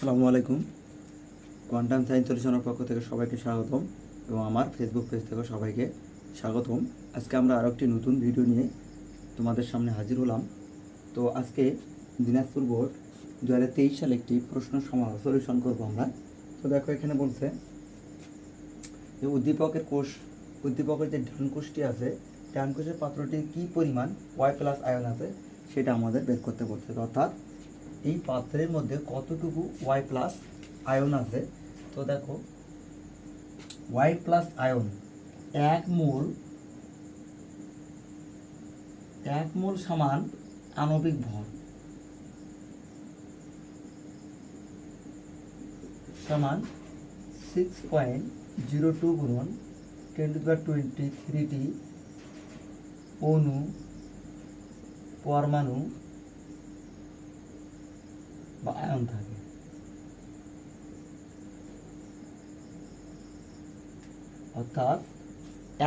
আসসালামু আলাইকুম। Quantum science সলিউশনের পক্ষ থেকে সবাইকে স্বাগতম এবং আমার ফেসবুক পেজ থেকে সবাইকে স্বাগতম। আজকে আমরা আরও একটি নতুন ভিডিও নিয়ে তোমাদের সামনে হাজির হলাম। তো আজকে দিনাজপুর বোর্ড দু হাজার তেইশ সালে একটি প্রশ্ন সলিউশন করব আমরা। তো দেখো এখানে বলছে যে উদ্দীপকের কোষ, উদ্দীপকের যে ডান কোষটি আছে, ডান কোষের পাত্রটির কী পরিমাণ ওয়াই প্লাস আয়ন আছে সেটা আমাদের বের করতে বলছে। অর্থাৎ এই পাত্রের মধ্যে কতটুকু ওয়াই প্লাস আয়ন আছে? তো দেখো ওয়াই প্লাস আয়ন এক মোল এক মোল সমান আণবিক ভর। সমান সিক্স পয়েন্ট জিরো টু গুণন টেন টু পাওয়ার টোয়েন্টি থ্রিটি অণু, পরমাণু বা আয়ন থাকে অর্থাৎ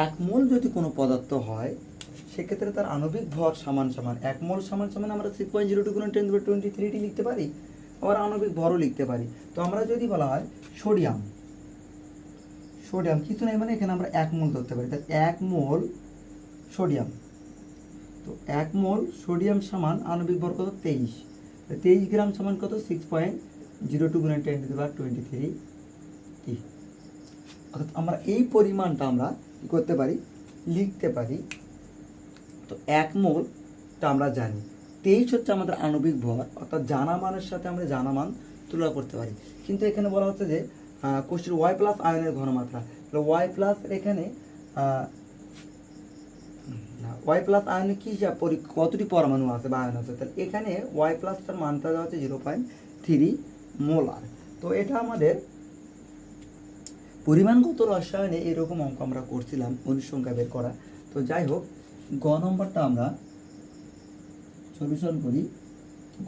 এক মোল যদি কোনো পদার্থ হয়, সেক্ষেত্রে তার আণবিক ভর সমান সমান, এক মোল সমান সমান আমরা সিক্স পয়েন্ট জিরো টু গুণ টেন টোয়েন্টি থ্রিটি লিখতে পারি, আবার আণবিক ভরও লিখতে পারি। তো আমরা যদি বলা হয় সোডিয়াম সোডিয়াম কিছু নেই মানে এখানে আমরা এক মোল ধরতে পারি। তাহলে এক মোল সোডিয়াম, তো এক মোল সোডিয়াম সমান আণবিক ভর কত? তেইশ। তেইশ গ্রাম সমান কত? সিক্স পয়েন্ট জিরো টু গুণের টেন টু টোয়েন্টি থ্রি অর্থাৎ আমরা এই পরিমাণটা আমরা কী করতে পারি? লিখতে পারি। তো এক মোলটা আমরা জানি। তেইশ হচ্ছে আমাদের আণবিক ভর, অর্থাৎ জানা মানের সাথে আমরা জানা মান তুলনা করতে পারি। কিন্তু এখানে বলা হচ্ছে যে কোষ্ঠীর ওয়াই প্লাস আয়নের ঘনমাত্রা। ওয়াই প্লাস এখানে ওয়াই প্লাস আয়নে কি পরি- কতটি পরমাণু আছে বা আয়ন আছে? তাহলে এখানে ওয়াই প্লাসটার মানটা দেওয়া হচ্ছে জিরো পয়েন্ট থ্রি মোলার তো এটা আমাদের পরিমাণগত রসায়নে এরকম অঙ্ক আমরা করছিলাম, অনুসংখ্যা বের করা। তো যাই হোক, গ নম্বরটা আমরা সলিউশন করি।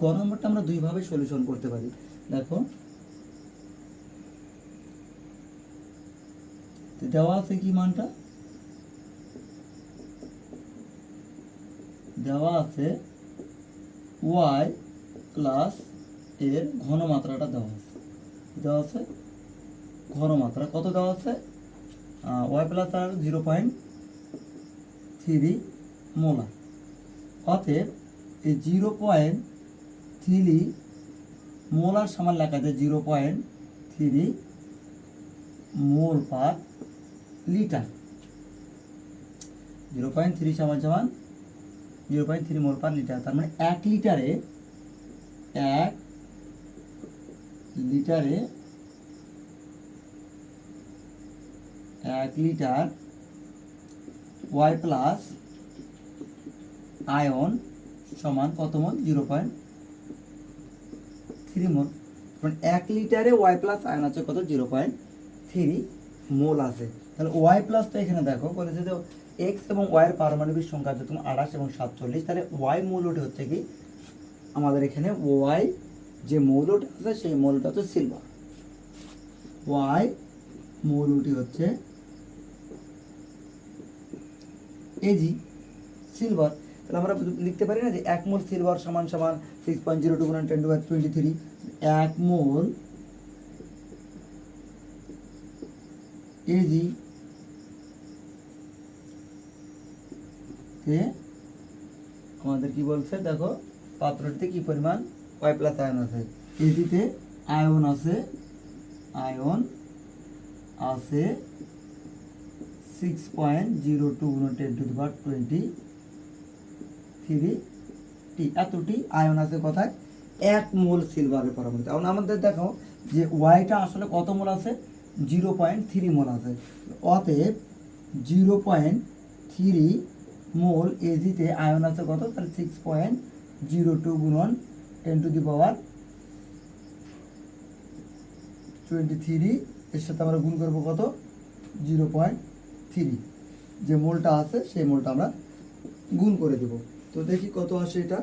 গ নম্বরটা আমরা দুইভাবে সলিউশন করতে পারি। দেখো দেওয়া আছে কি মানটা? দেওয়া আছে ওয়াই প্লাস এর ঘনমাত্রাটা দেওয়া আছে। দেওয়া আছে ঘনমাত্রা কত দেওয়া আছে? ওয়াই প্লাস আর জিরো পয়েন্ট থ্রি মোলার অতএব এই জিরো পয়েন্ট থ্রি মোলার সমান লেখা যায় zero point three mole per litre zero point three সমান সমান zero point three mole per litre তার মানে এক লিটারে এক লিটারে এক লিটার ওয়াই প্লাস আয়ন সমান কত mole? Zero point three mole. মানে এক লিটারে ওয়াই প্লাস আয়ন আছে কত? জিরো পয়েন্ট থ্রি মোল আছে। তাহলে ওয়াই প্লাস তো এখানে দেখো বলেছে যে এক্স এবং ওয়াই এর পারমাণবিক সংখ্যা হচ্ছে তোমার আঠাশ এবং সাতচল্লিশ, তাহলে ওয়াই মৌলটি হচ্ছে কি? আমাদের এখানে ওয়াই যে মৌলটা আছে, সেই মৌলটা হচ্ছে সিলভার ওয়াই মৌলটি হচ্ছে এজি সিলভার তাহলে আমরা লিখতে পারি না যে এক মোল সিলভার সমান সমান six point zero two ten to twenty three এক মোল কেজি আমাদের কি বলছে? দেখো, পাত্রটিতে কি পরিমাণ? ওয়াই প্লাস আয়ন আছে। কেজিতে আয়ন আছে। আয়ন আছে। Six point zero two ten to the power twenty three টি এতটি আয়ন আছে কোথায় এক মোল সিলভারের পরমাণু এখন আমাদের দেখো যে ওয়াইটা আসলে কত মোল আছে? জিরো পয়েন্ট থ্রি মোল আছে। অতএব জিরো পয়েন্ট থ্রি মোল এজিতে আয়ন আছে কত? তাহলে সিক্স পয়েন্ট জিরো টু গুণন ten to the power twenty three এর সাথে আমরা গুণ করব কত? জিরো পয়েন্ট থ্রি, যে মোলটা আছে সেই মোলটা আমরা গুণ করে দেব। তো দেখি কত আসে এটা?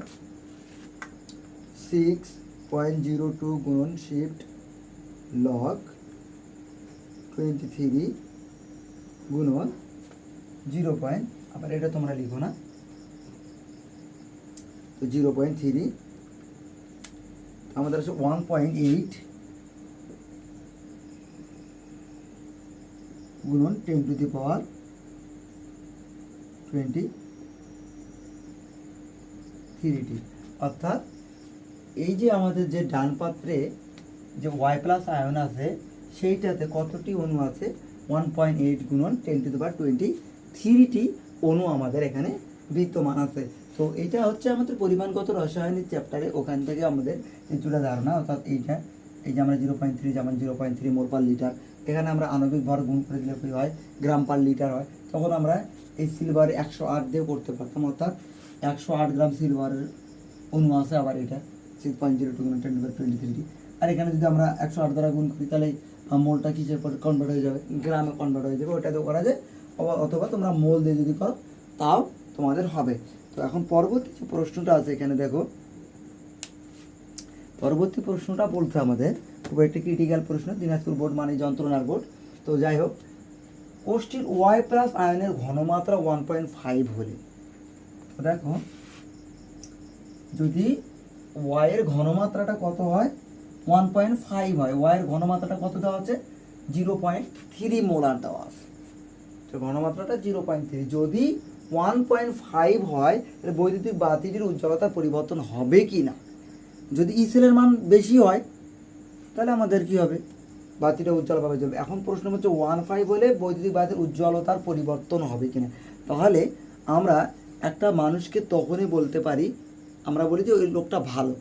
সিক্স পয়েন্ট জিরো টু গুণ শিফট লগ টোয়েন্টি থ্রি গুণন জিরো পয়েন্ট আবার এটা তোমরা লিখো না। তো জিরো পয়েন্ট থ্রি আমাদের আছে ওয়ান পয়েন্ট এইট গুণন ten to the power twenty thirty অর্থাৎ এই যে আমাদের যে ডান পাত্রে যে ওয়াই প্লাস আয়ন আছে, সেইটাতে কতটি অণু আছে? ওয়ান পয়েন্ট এইট গুণন ten to the power twenty thirty অণু আমাদের এখানে বিদ্যমান আছে। তো এটা হচ্ছে আমাদের পরিমাণগত রসায়নিক চ্যাপ্টারে ওখান থেকে আমাদের কিছুটা ধারণা অর্থাৎ এইটা এই যে আমরা জিরো পয়েন্ট থ্রি, যেমন zero point three mole per litre, এখানে আমরা আণবিক ভর গুণ করে দিলে কি হয়? গ্রাম পার লিটার হয়। তখন আমরা এই সিলভার একশো আট দিয়ে করতে পারতাম, অর্থাৎ একশো আট গ্রাম সিলভারের অণু আছে আবার এটা six point zero two ten twenty three আর এখানে যদি আমরা একশো আট দ্বারা গুণ করি, তাহলে মোলটা কিসের পর কনভার্ট হয়ে যাবে? গ্রামে কনভার্ট হয়ে যাবে, ওটাতেও করা যায়। অথবা তোমরা মোল দিয়ে যদি করো, তাও তোমাদের হবে। তো এখন পরবর্তী যে প্রশ্নটা আছে, এখানে দেখো পরবর্তী প্রশ্নটা বলছে আমাদের। খুব একটি ক্রিটিক্যাল প্রশ্ন, দিনাজপুর বোর্ড মানে যন্ত্রণার বোর্ড। তো যাই হোক, কোষ্ঠীর ওয়াই প্লাস আয়নের ঘনমাত্রা ওয়ান পয়েন্ট ফাইভ হলে দেখো, যদি ওয়াইয়ের ঘনমাত্রাটা কত হয়? ওয়ান পয়েন্ট ফাইভ হয়। ওয়াইয়ের ঘনমাত্রাটা কত দেওয়া আছে? জিরো পয়েন্ট থ্রি মোলার দেওয়া আছে। তো ঘনমাত্রাটা জিরো পয়েন্ট থ্রি যদি ওয়ান পয়েন্ট ফাইভ হয়, তাহলে বৈদ্যুতিক বাতিটির উজ্জ্বলতার পরিবর্তন হবে কি না যদি ইসেলের মান বেশি হয়, তাহলে আমাদের কি হবে? বাতিটা উজ্জ্বলভাবে জ্বলবে এখন প্রশ্ন হচ্ছে ওয়ান ফাইভ হলে বৈদ্যুতিক বাতির উজ্জ্বলতার পরিবর্তন হবে কিনা? তাহলে আমরা একটা মানুষকে তখনই বলতে পারি, আমরা বলি যে ওই লোকটা ভালো।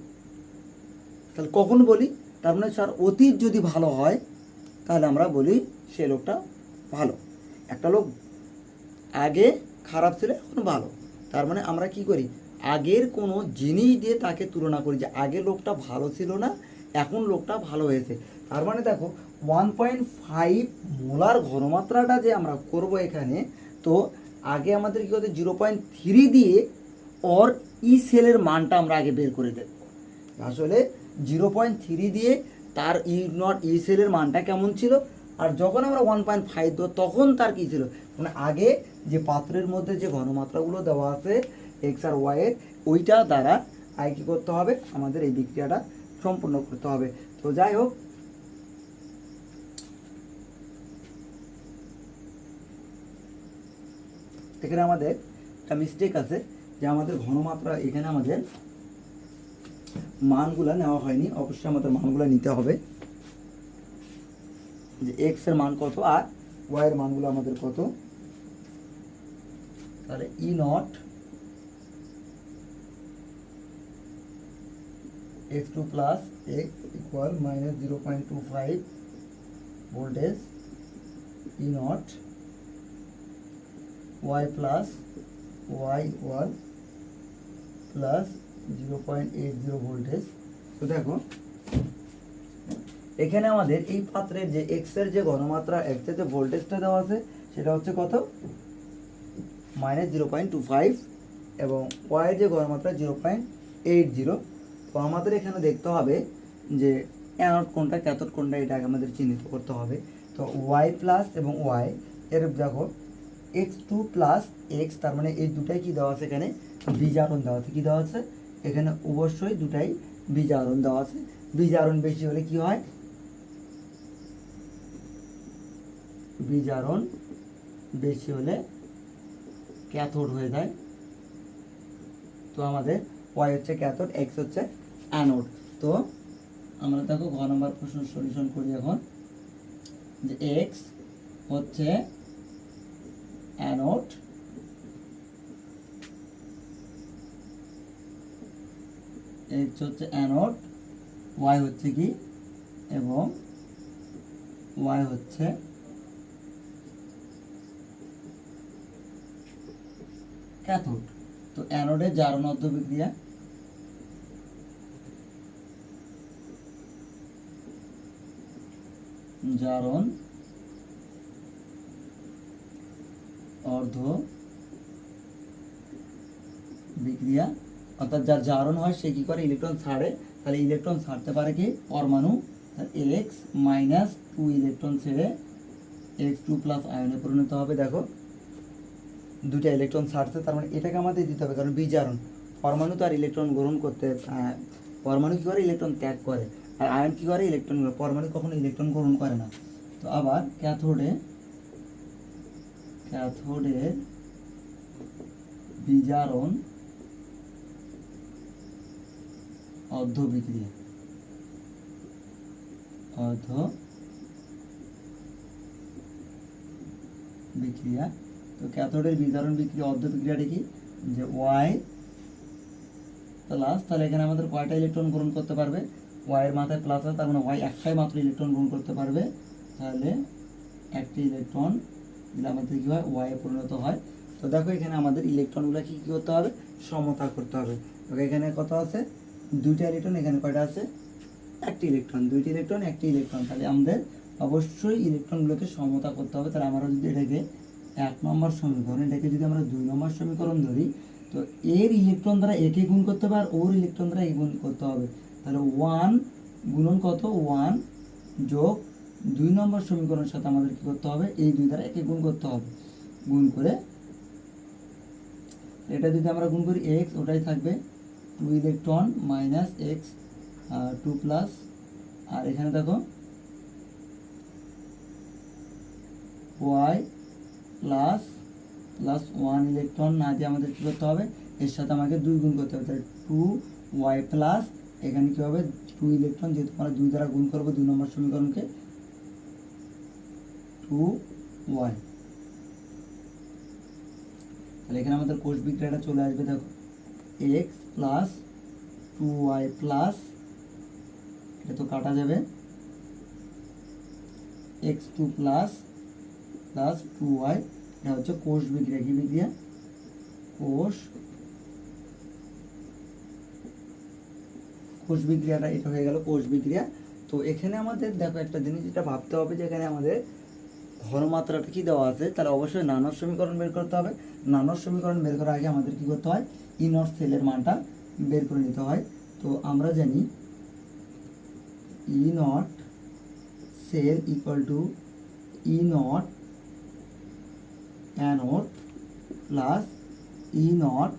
তাহলে কখন বলি? তার মানে স্যার, অতীত যদি ভালো হয়, তাহলে আমরা বলি সে লোকটা ভালো। একটা লোক আগে খারাপ ছিল, এখন ভালো। তার মানে আমরা কি করি? আগের কোনো জিনিস দিয়ে তাকে তুলনা করি যে আগে লোকটা ভালো ছিল না, এখন লোকটা ভালো হয়েছে। তার মানে দেখো ওয়ান পয়েন্ট ফাইভ মোলার ঘনমাত্রাটা যে আমরা করব এখানে, তো আগে আমাদের কী করতে জিরো পয়েন্ট থ্রি দিয়ে অর ই সেলের মানটা আমরা আগে বের করে দেব। আসলে জিরো পয়েন্ট থ্রি দিয়ে তার ই নট ই সেলের মানটা কেমন ছিল? আর যখন আমরা ওয়ান পয়েন্ট ফাইভ দেবো, তখন তার কী ছিল? মানে আগে যে পাত্রের মধ্যে যে ঘনমাত্রাগুলো দেওয়া আছে এক্স আর ওয়াইয়ের ওইটা দ্বারা আয় কী করতে হবে? আমাদের এই বিক্রিয়াটা সম্পূর্ণ করতে হবে। তো যাই হোক। এখানে আমাদের একটা মিস্টেক আছে যে আমাদের ঘনমাত্রা, এখানে আমাদের মানগুলা নেওয়া হয়নি। অবশ্যই আমাদের মানগুলা নিতে হবে। যে এক্সের মান কত আর ওয়াই এর মানগুলো আমাদের কত? তাহলে E naught X two plus X equal minus zero point two five voltage E naught Y plus Y equal plus zero point eight zero voltage তো দেখো, এখানে আমাদের এই পাত্রের যে এক্সের যে ঘনমাত্রা এক্সের যে ভোল্টেজটা দেওয়া আছে, সেটা হচ্ছে কত? Minus zero point two five এবং ওয়াই এর যে ঘনমাত্রা জিরো পয়েন্ট এইট জিরো, তো আমাদের এখানে দেখতে হবে যে অ্যানোড কোনটা ক্যাথোড কোনটা এটা আগে আমাদের চিহ্নিত করতে হবে। তো ওয়াই প্লাস এবং ওয়াই এর দেখো এক্স টু প্লাস এক্স তার মানে এই দুটাই কি দেওয়া আছে এখানে? বীজারণ দেওয়া আছে। কি দেওয়া আছে? এখানে অবশ্যই দুটাই বীজারণ দেওয়া আছে। বীজারণ বেশি হলে কি হয়? বীজারণ বেশি হলে ক্যাথোড হয়ে যায়। তো আমাদের ওয়াই হচ্ছে ক্যাথোড এক্স হচ্ছে অ্যানোড। তো আমরা দেখো ঘ নম্বর প্রশ্ন সলিউশন করি এখন, যে এক্স হচ্ছে অ্যানোড এক্স হচ্ছে অ্যানোড ওয়াই হচ্ছে কি, এবং ওয়াই হচ্ছে ক্যাথোড তো অ্যানোডের জারণ অর্ধ বিক্রিয়া জারণ অর্ধ বিক্রিয়া অর্থাৎ যার জারণ হয় সে কি করে? ইলেকট্রন ছাড়ে। তাহলে ইলেকট্রন ছাড়তে পারে কি? পরমাণু। এক্স মাইনাস টু ইলেকট্রন ছেড়ে এক্স টু প্লাস আয়নে পরিণত হবে। দেখো দুটা ইলেকট্রন ছাড়ছে, তার মানে এটাকে আমাদের দিতে হবে, কারণ বিজারণ। পরমাণু তো আর ইলেকট্রন গ্রহণ করতে পরমাণু কী করে? ইলেকট্রন ত্যাগ করে। আর আয়ন কী করে? ইলেকট্রন পরমাণু কখনো ইলেকট্রন গ্রহণ করে না। তো আবার ক্যাথোডে ক্যাথোডের বিজারণ অর্ধ বিক্রিয়া অর্ধ বিক্রিয়া তো ক্যাথোডের বিজারণ বিক্রিয়া, অর্ধ বিক্রিয়াটা কি? যে ওয়াই প্লাস তাহলে এখানে আমাদের কয়টা ইলেকট্রন গ্রহণ করতে পারবে? ওয়াইয়ের মাথায় প্লাস আছে, তার মানে ওয়াই একটাই মাত্র ইলেকট্রন গ্রহণ করতে পারবে। তাহলে একটি ইলেকট্রন দিলে আমাদের কী হয়? ওয়াইয়ে পরিণত হয়। তো দেখো এখানে আমাদের ইলেকট্রনগুলো কি কী করতে হবে? সমতা করতে হবে। তো এখানে কত আছে? দুইটা ইলেকট্রন এখানে কয়টা আছে? একটি ইলেকট্রন দুইটি ইলেকট্রন একটি ইলেকট্রন তাহলে আমাদের অবশ্যই ইলেকট্রনগুলোকে সমতা করতে হবে। তাহলে আমরা যদি এটাকে এক নম্বর সমীকরণ, এটাকে যদি আমরা দুই নম্বর সমীকরণ ধরি, তো এর ইলেকট্রন দ্বারা একে গুণ করতে হবে আর ওর ইলেকট্রন দ্বারা এ গুণ করতে হবে। তাহলে ওয়ান গুণন কত? ওয়ান যোগ দুই নম্বর সমীকরণের সাথে আমাদের কি করতে হবে? এই দুই দ্বারা একে গুণ করতে হবে। গুণ করে এটা যদি আমরা গুণ করি এক্স ওটাই থাকবে two electron minus X two plus আর এখানে দেখো Y plus plus one electron না দিয়ে আমাদের কী করতে হবে? এর সাথে আমাকে দুই গুণ করতে হবে। তাহলে টু ওয়াই প্লাস এখানে কী হবে? টু ইলেকট্রন যেহেতু আমরা দুই দ্বারা গুণ করব, দুই নম্বর সমীকরণকে। টু ওয়াই তাহলে এখানে আমাদের কোষ বিক্রিয়াটা চলে আসবে, দেখো। X plus two Y plus এটা তো কাটা যাবে। X two plus plus two Y এটা হচ্ছে কোষ বিক্রিয়া, কি বিক্রিয়া? কোষ কোষ বিক্রিয়াটা, এটা হয়ে গেল কোষ বিক্রিয়া। তো এখানে আমাদের, দেখো একটা জিনিস যেটা ভাবতে হবে যে এখানে আমাদের ঘনমাত্রাটা কি দেওয়া আছে, তাহলে অবশ্যই নানর সমীকরণ বের করতে হবে। নানর সমীকরণ বের করার আগে আমাদের কি করতে হয়? ই নট সেলের মানটা বের করে নিতে হয়। তো আমরা জানি E naught cell equal to E naught anode plus E naught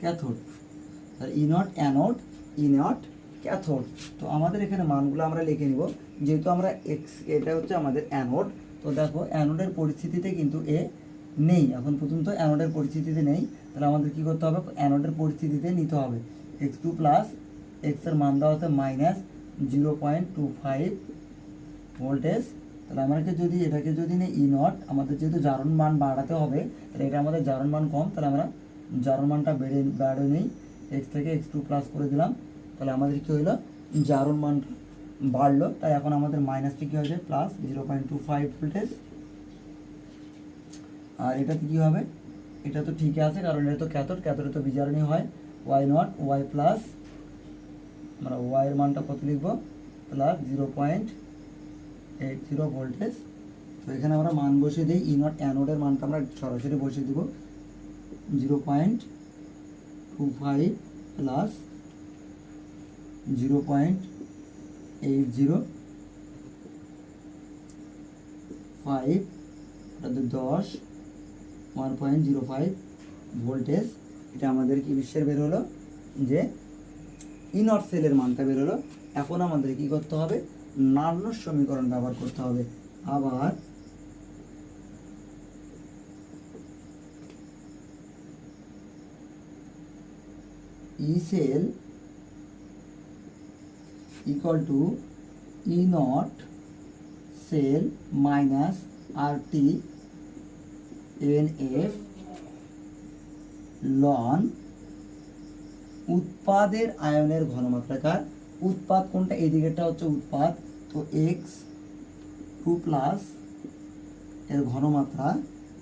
cathode. E naught anode E naught cathode. তো আমাদের এখানে মানগুলো আমরা লিখে নিব। যেহেতু আমরা এক্স এটা হচ্ছে আমাদের অ্যানোড তো দেখো অ্যানোডের পরিস্থিতিতে কিন্তু এ নেই। এখন পর্যন্ত অ্যানোডের পরিস্থিতিতে নেই। তাহলে আমাদের কী করতে হবে? অ্যানোডের পরিস্থিতিতে নিতে হবে। এক্স টু প্লাস এক্সের মান দেওয়া হচ্ছে minus zero point two five voltage তাহলে আমাকে যদি, এটাকে যদি নেই ই নট আমাদের যেহেতু জারণ মান বাড়াতে হবে, তাহলে এটা আমাদের জারণ মান কম, তাহলে আমরা জারণ মানটা বেড়ে বেড়ে নেই এক্স থেকে এক্স টু প্লাস করে দিলাম, তাহলে আমাদের কী হলো জারণ মানটা বাড়লো, তাই এখন আমাদের মাইনাসটি কী হয়েছে? Plus zero point two five voltage আর এটাতে কী হবে? এটা তো ঠিকই আছে, কারণ এটা তো ক্যাথোড ক্যাথোডে তো বিজারণী হয় ওয়াই নট ওয়াই প্লাস আমরা ওয়াইয়ের মানটা কত লিখব? Plus zero point eight zero voltage তো এখানে আমরা মান বসিয়ে দিই। ই নট অ্যানোডের মানটা আমরা সরাসরি বসিয়ে দিব। Zero point two five plus zero point eight zero five অর্থাৎ দশ one point zero five voltage এটা আমাদের কি বিশ্বের বের হলো? যে ইনট সেলের মানটা বের হলো। এখন আমাদের কি করতে হবে? নার্নর সমীকরণ ব্যবহার করতে হবে। আবার E cell equal to E naught cell minus RT NF ln উৎপাদের আয়নের ঘনমাত্রাকার উৎপাদ কোনটা? এই হচ্ছে উৎপাদ। তো এক্স টু প্লাস এর ঘনমাত্রা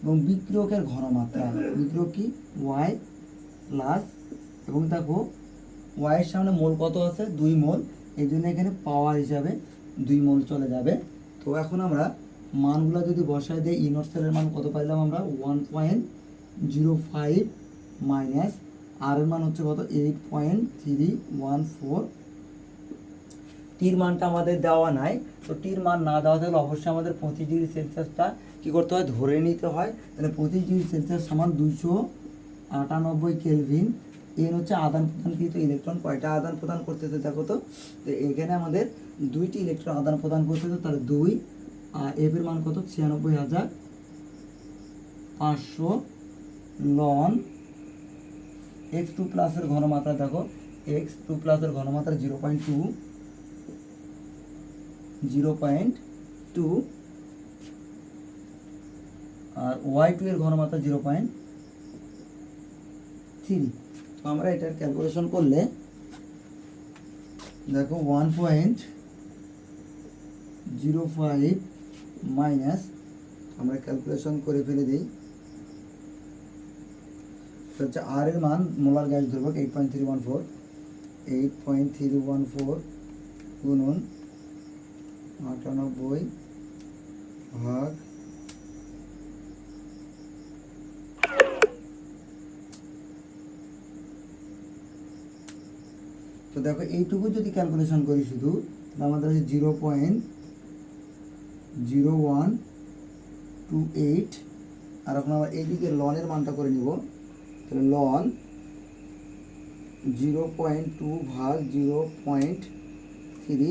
এবং বিক্রিয়কের ঘনমাত্রা। বিক্রিয়ক কি? ওয়াই প্লাস এবং দেখো ওয়াইয়ের সামনে মোল কত আছে? দুই মোল। এই জন্য এখানে পাওয়ার হিসাবে দুই মোল চলে যাবে। তো এখন আমরা মানগুলো যদি বসায় দিই ইনট সেলের মান কত পাইলাম আমরা? One point zero five minus R এর মান হচ্ছে কত? Eight point three one four টির মানটা আমাদের দেওয়া নাই। তো টির মান না দেওয়া থাকলে অবশ্যই আমাদের পঁচিশ ডিগ্রি সেলসিয়াসটা কী করতে হয়? ধরে নিতে হয়। তাহলে পঁচিশ ডিগ্রি সেলসিয়াস সমান দুইশো আটানব্বই কেলভিন। এন হচ্ছে আদান প্রদান প্রদানকৃত ইলেকট্রন। কয়টা আদান প্রদান করতেছে দেখো তো? তো এখানে আমাদের দুইটি ইলেকট্রন আদান প্রদান করতে করতেছে, তাহলে দুই। আর এফ এর মান কত? ছিয়ানব্বই হাজার পাঁচশো লন এক্স টু প্লাসের ঘনমাত্রা দেখো। এক্স টু প্লাসের ঘনমাত্রা zero point two. Zero point two আর ওয়াই টু এর ঘনমাত্রা জিরো পয়েন্ট থ্রি তো আমরা এটার ক্যালকুলেশন করলে, দেখো one point zero five minus আমরা ক্যালকুলেশন করে ফেলে দিই। তো হচ্ছে আর এর মান মোলার গ্যাস ধ্রুবক eight point three one four eight point three one four গুণন আটানব্বই ভাগ তো দেখো, এইটুকু যদি ক্যালকুলেশন করি শুধু আমাদের হচ্ছে zero point zero one two eight. আর এখন আমরা এইদিকে লনের মানটা করে নিব। তাহলে লন জিরো পয়েন্ট টু ভাগ জিরো পয়েন্ট থ্রি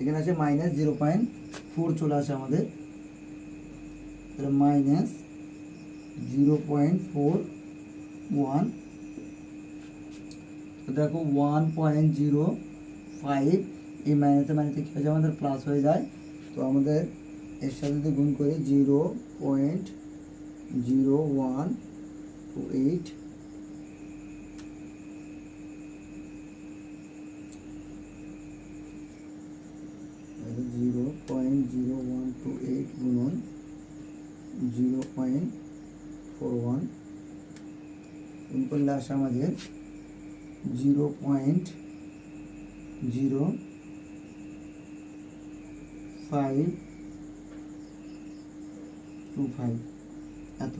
এখানে আছে মাইনাস জিরো পয়েন্ট ফোর চলে আসে আমাদের। তাহলে minus zero point four one তো দেখো ওয়ান পয়েন্ট জিরো ফাইভ এই মাইনাসে মাইনাসে কী হয়েছে আমাদের প্লাস হয়ে যায়। তো আমাদের এর সাথে যদি গুণ করি zero point zero one two eight zero point zero one two eight গুণন জিরো পয়েন্ট ফোর ওয়ান গুণ করলে আসে আমাদের zero point zero five two five এত।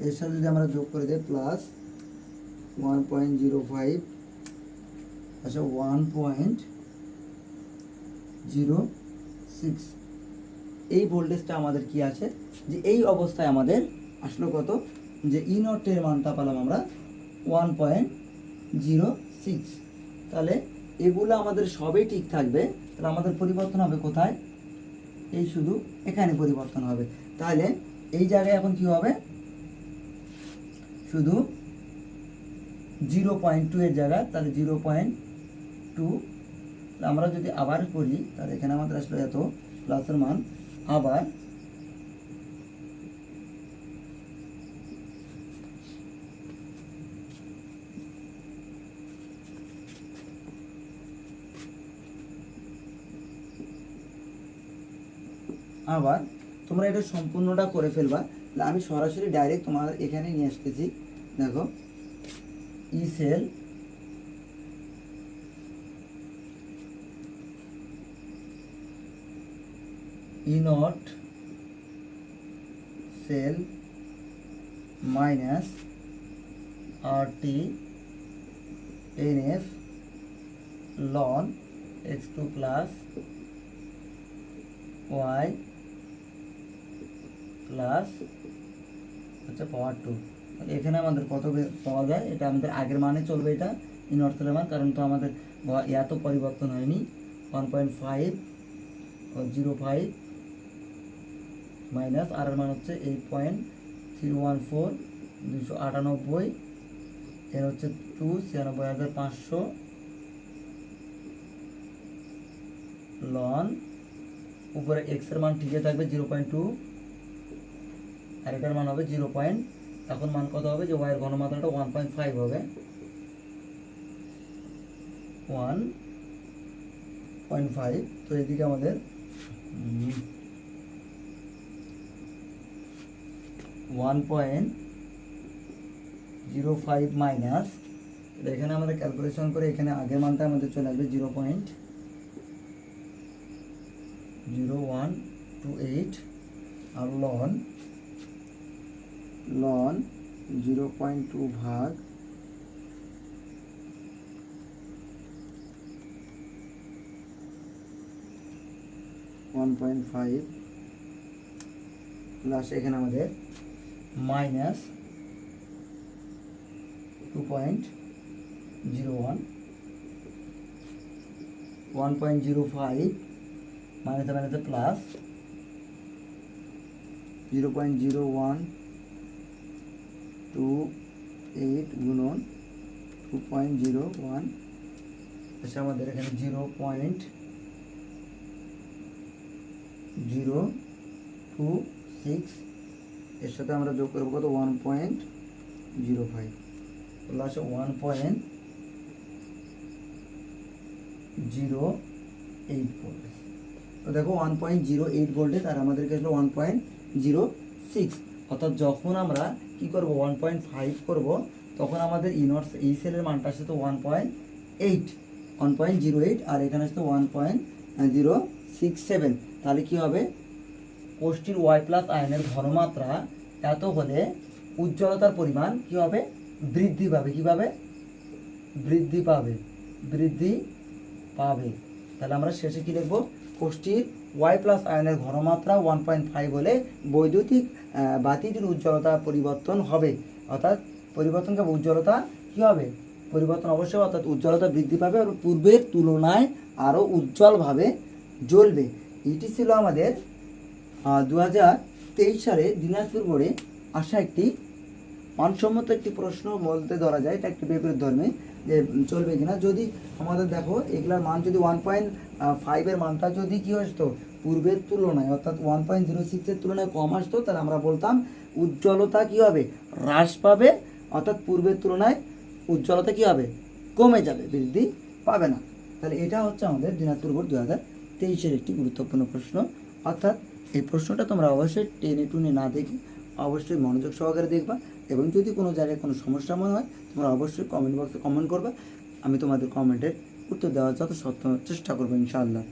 এর সাথে যদি আমরা যোগ করে দিই plus one point zero five আচ্ছা ওয়ান পয়েন্ট জিরো সিক্স এই ভোল্টেজটা আমাদের কি আছে? যে এই অবস্থায় আমাদের আসলো কত? যে ই নটের মানটা পেলাম আমরা ওয়ান পয়েন্ট জিরো সিক্স তাহলে এগুলো আমাদের সবই ঠিক থাকবে। তাহলে আমাদের পরিবর্তন হবে কোথায়? এই শুধু এখানে পরিবর্তন হবে। তাহলে এই জায়গায় এখন কি হবে? শুধু জিরো পয়েন্ট টু এর জায়গায়, তাহলে জিরো পয়েন্ট টু আমরা যদি আবার করি, তাহলে এখানে আমাদের আসলে এত প্লাসের মান আবার আবার তোমরা এটা সম্পূর্ণটা করে ফেলবা। আমি সরাসরি ডাইরেক্ট তোমার এখানে নিয়ে আসতেছি। দেখো E cell E naught cell minus R T N F ln X two plus Y plus হচ্ছে পাওয়ার টু। এখানে আমাদের কত পাওয়া যায়? এটা আমাদের আগের মানে চলবে এটা ইন অর্থের মান, কারণ তো আমাদের এত পরিবর্তন হয়নি। One point five zero five minus R মান হচ্ছে eight point three one four দুশো আটানব্বই। এর হচ্ছে টু ছিয়ানব্বই হাজার পাঁচশো লন উপরে এক্সের মান ঠিকই থাকবে জিরো পয়েন্ট টু আর এটার মান হবে জিরো পয়েন্ট এখন মান কত হবে? যে ওয়াইয়ের ঘনমাত্রাটা ওয়ান পয়েন্ট ফাইভ হবে। ওয়ান পয়েন্ট ফাইভ তো এদিকে আমাদের one point zero five minus এখানে আমাদের ক্যালকুলেশন করে এখানে আগের মানটা আমাদের চলে আসবে zero point zero one two eight R ln ln zero point two ভাগ ওয়ান পয়েন্ট ফাইভ প্লাস এখানে আমাদের minus two point zero one. One point zero five মাইনাসে মাইনাসে plus zero point zero one two eight গুণন two point zero one. আচ্ছা আমাদের এখানে zero point zero two six এর সাথে আমরা যোগ করব কত? ওয়ান পয়েন্ট জিরো ফাইভ লাস্টে one point zero eight volt তো দেখো ওয়ান পয়েন্ট জিরো এইট ভোল্টে তার আমাদের কাছে ওয়ান পয়েন্ট জিরো সিক্স অর্থাৎ যখন আমরা কি করব? ওয়ান পয়েন্ট ফাইভ করব, তখন আমাদের ইনর্স এই সেলের মানটা আসছে তো one point eight one point zero eight আর এখানে আসছে one point zero six seven তাহলে কী হবে? কোষ্ঠীর ওয়াই প্লাস আয়নের ঘনমাত্রা এত হলে উজ্জ্বলতার পরিমাণ কী হবে? বৃদ্ধি পাবে। কীভাবে? বৃদ্ধি পাবে। বৃদ্ধি পাবে। তাহলে আমরা শেষে কি লিখব কোষ্ঠীর ওয়াই প্লাস আয়নের ঘনমাত্রা ওয়ান পয়েন্ট ফাইভ হলে বৈদ্যুতিক বাতিটির উজ্জ্বলতা পরিবর্তন হবে। অর্থাৎ পরিবর্তন হবে উজ্জ্বলতা কি হবে? পরিবর্তন অবশ্যই অর্থাৎ উজ্জ্বলতা বৃদ্ধি পাবে আর পূর্বের তুলনায় আরও উজ্জ্বলভাবে জ্বলবে। এটি ছিল আমাদের দু হাজার তেইশ সালে দিনাজপুর বোর্ডে আসা একটি মানসম্মত একটি প্রশ্ন বলতে ধরা যায়। এটা একটি বিপরীত ধর্মে যে চলবে কিনা। যদি আমাদের দেখো, এগুলার মান যদি ওয়ান পয়েন্ট ফাইভের মানটা যদি কী আসতো, পূর্বের তুলনায়, অর্থাৎ ওয়ান পয়েন্ট জিরো সিক্সের তুলনায় কম আসতো, তাহলে আমরা বলতাম উজ্জ্বলতা কী হবে? হ্রাস পাবে, অর্থাৎ পূর্বের তুলনায় উজ্জ্বলতা কী হবে? কমে যাবে, বৃদ্ধি পাবে না। তাহলে এটা হচ্ছে আমাদের দিনাজপুর বোর্ড দু হাজার তেইশের একটি গুরুত্বপূর্ণ প্রশ্ন। অর্থাৎ এই প্রশ্নটা তোমরা অবশ্যই টেনে টুনে না দেখে অবশ্যই মনোযোগ সহকারে দেখবা এবং যদি কোনো জায়গায় কোনো সমস্যা মনে হয়, তোমরা অবশ্যই কমেন্ট বক্সে কমেন্ট করবে। আমি তোমাদের কমেন্টের উত্তর দেওয়ার যত চেষ্টা করব ইনশাআল্লাহ।